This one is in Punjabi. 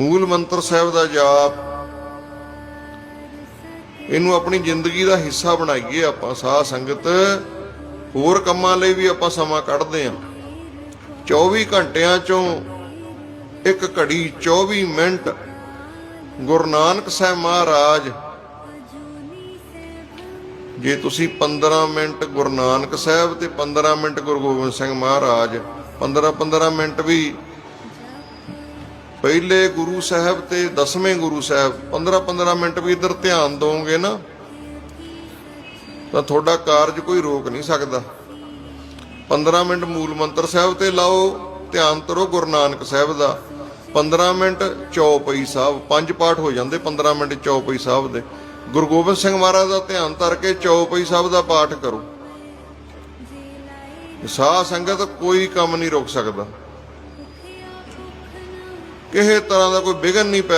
ਮੂਲ ਮੰਤਰ ਸਾਹਿਬ ਦਾ ਜਾਪ। ਇਹਨੂੰ ਆਪਣੀ ਜ਼ਿੰਦਗੀ ਦਾ ਹਿੱਸਾ ਬਣਾਈਏ ਆਪਾਂ ਸਾਧ ਸੰਗਤ। ਹੋਰ ਕੰਮਾਂ ਲਈ ਵੀ ਆਪਾਂ ਸਮਾਂ ਕੱਢਦੇ ਆਂ 24 ਘੰਟਿਆਂ ਚੋਂ ਇੱਕ ਘੜੀ 24 ਮਿੰਟ ਗੁਰੂ ਨਾਨਕ ਸਾਹਿਬ ਮਹਾਰਾਜ। ਜੇ ਤੁਸੀਂ 15 ਮਿੰਟ ਗੁਰੂ ਨਾਨਕ ਸਾਹਿਬ ਤੇ 15 ਮਿੰਟ ਗੁਰੂ ਗੋਬਿੰਦ ਸਿੰਘ ਮਹਾਰਾਜ 15 15 ਮਿੰਟ ਵੀ ਪਹਿਲੇ ਗੁਰੂ ਸਾਹਿਬ ਤੇ ਦਸਵੇਂ ਗੁਰੂ ਸਾਹਿਬ 15 15 ਮਿੰਟ ਵੀ ਇਧਰ ਧਿਆਨ ਦੋਗੇ ਨਾ, ਤਾਂ ਤੁਹਾਡਾ ਕਾਰਜ ਕੋਈ ਰੋਕ ਨਹੀਂ ਸਕਦਾ। 15 ਮਿੰਟ ਮੂਲ ਮੰਤਰ ਸਾਹਿਬ ਤੇ ਲਾਓ, ਧਿਆਨ ਕਰੋ ਗੁਰੂ ਨਾਨਕ ਸਾਹਿਬ ਦਾ। 15 ਮਿੰਟ ਚੌਪਈ ਸਾਹਿਬ, ਪੰਜ ਪਾਠ ਹੋ ਜਾਂਦੇ 15 ਮਿੰਟ ਚੌਪਈ ਸਾਹਿਬ ਦੇ। ਗੁਰੂ ਗੋਬਿੰਦ ਸਿੰਘ ਮਹਾਰਾਜ ਦਾ ਧਿਆਨ ਧਰ ਕੇ ਚੌਪਈ ਸਾਹਿਬ ਦਾ ਪਾਠ ਕਰੋ। ਸਾਹ ਸੰਗਤ ਕੋਈ ਕੰਮ ਨਹੀਂ ਰੋਕ ਸਕਦਾ। ਕਿਸੇ ਤਰ੍ਹਾਂ ਦਾ ਕੋਈ ਵਿਘਨ ਨਹੀਂ ਪੈ